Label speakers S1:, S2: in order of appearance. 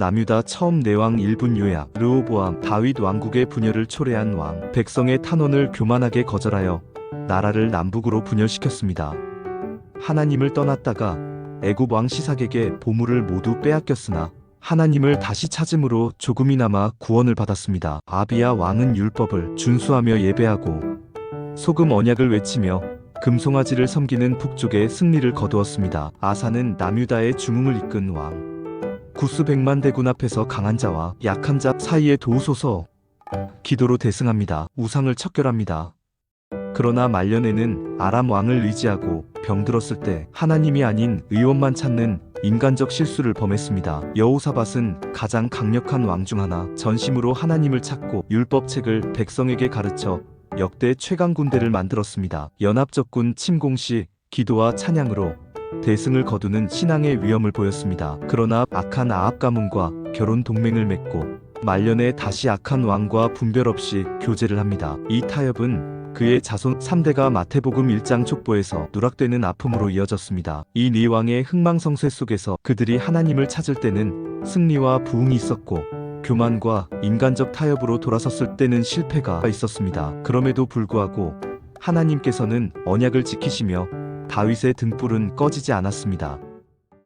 S1: 남유다 처음 내왕 1분 요약 르호보암 다윗 왕국의 분열을 초래한 왕 백성의 탄원을 교만하게 거절하여 나라를 남북으로 분열시켰습니다. 하나님을 떠났다가 애굽 왕 시삭에게 보물을 모두 빼앗겼으나 하나님을 다시 찾음으로 조금이나마 구원을 받았습니다. 아비야 왕은 율법을 준수하며 예배하고 소금 언약을 외치며 금송아지를 섬기는 북쪽의 승리를 거두었습니다. 아사는 남유다의 중흥을 이끈 왕. 구스 백만 대군 앞에서 강한 자와 약한 자 사이에 도우소서. 기도로 대승합니다. 우상을 척결합니다. 그러나 말년에는 아람 왕을 의지하고 병들었을 때 하나님이 아닌 의원만 찾는 인간적 실수를 범했습니다. 여호사밧은 가장 강력한 왕 중 하나 전심으로 하나님을 찾고 율법책을 백성에게 가르쳐 역대 최강 군대를 만들었습니다. 연합적군 침공 시 기도와 찬양으로 대승을 거두는 신앙의 위엄을 보였습니다. 그러나 악한 아합 가문과 결혼 동맹을 맺고 말년에 다시 악한 왕과 분별 없이 교제를 합니다. 이 타협은 그의 자손 3대가 마태복음 1장 촉보에서 누락되는 아픔으로 이어졌습니다. 이네 왕의 흥망성쇠 속에서 그들이 하나님을 찾을 때는 승리와 부흥이 있었고 교만과 인간적 타협으로 돌아섰을 때는 실패가 있었습니다. 그럼에도 불구하고 하나님께서는 언약을 지키시며 다윗의 등불은 꺼지지 않았습니다.